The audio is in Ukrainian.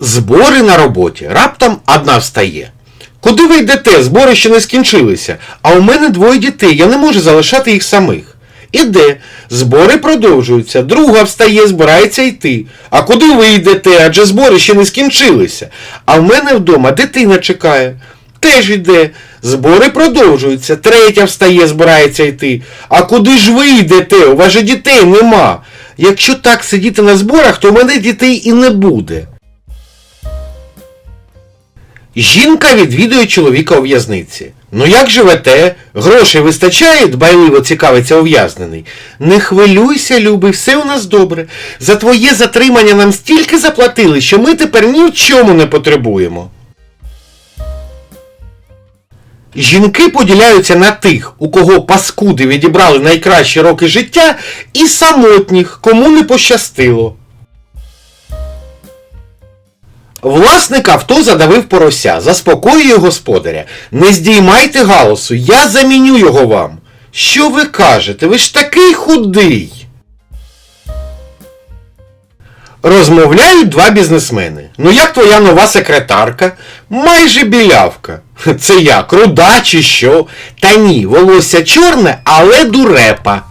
Збори на роботі. Раптом одна встає. Куди ви йдете? Збори ще не скінчилися. А у мене двоє дітей, я не можу залишати їх самих. Іде, збори продовжуються, друга встає, збирається йти. А куди ви йдете? Адже збори ще не скінчилися. А в мене вдома дитина чекає. Теж йде. Збори продовжуються. Третя встає, збирається йти. А куди ж ви йдете? У вас же дітей нема. Якщо так сидіти на зборах, то у мене дітей і не буде. Жінка відвідує чоловіка у в'язниці. Ну як живете? Грошей вистачає? дбайливо цікавиться ув'язнений. Не хвилюйся, любий, все у нас добре. За твоє затримання нам стільки заплатили, що ми тепер ні в чому не потребуємо. Жінки поділяються на тих, у кого паскуди відібрали найкращі роки життя, і самотніх, кому не пощастило. Власник авто задавив порося, заспокоює господаря. Не здіймайте галасу, я заміню його вам. Що ви кажете? Ви ж такий худий. Розмовляють два бізнесмени. Ну як твоя нова секретарка? Майже білявка. Це як, руда чи що? Та ні, волосся чорне, але дурепа.